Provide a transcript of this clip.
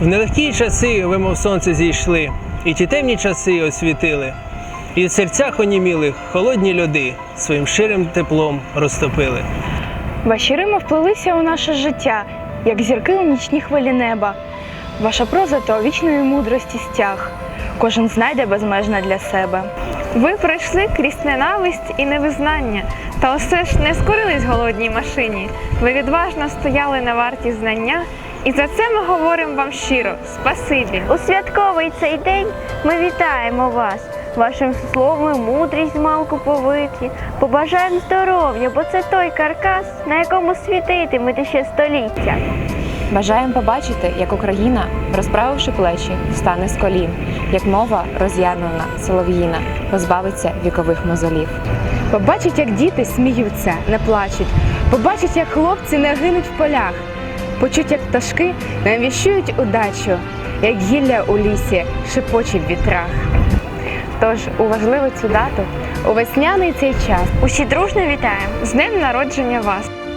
В нелегкі часи ви, мов сонце, зійшли, і ті темні часи освітили, і в серцях онімілих холодні льоди своїм ширим теплом розтопили. Ваші рими вплилися у наше життя, як зірки у нічні хвилі неба. Ваша проза то вічної мудрості стяг. Кожен знайде безмежне для себе. Ви пройшли крізь ненависть і невизнання, та усе ж не скорились голодній машині. Ви відважно стояли на варті знання, і за це ми говоримо вам щиро спасибі. У святковий цей день ми вітаємо вас. Вашим словом мудрість змалку повиті. Побажаємо здоров'я, бо це той каркас, на якому світитимете ще століття. Бажаємо побачити, як Україна, розправивши плечі, встане з колін, як мова роз'янена, солов'їна, позбавиться вікових мозолів. Побачить, як діти сміються, не плачуть. Побачить, як хлопці не гинуть в полях. Почуть, як пташки навіщують удачу, як гілля у лісі шепоче в вітрах. Тож у цю дату, у весняний цей час, Усі дружно вітаємо з днем народження вас!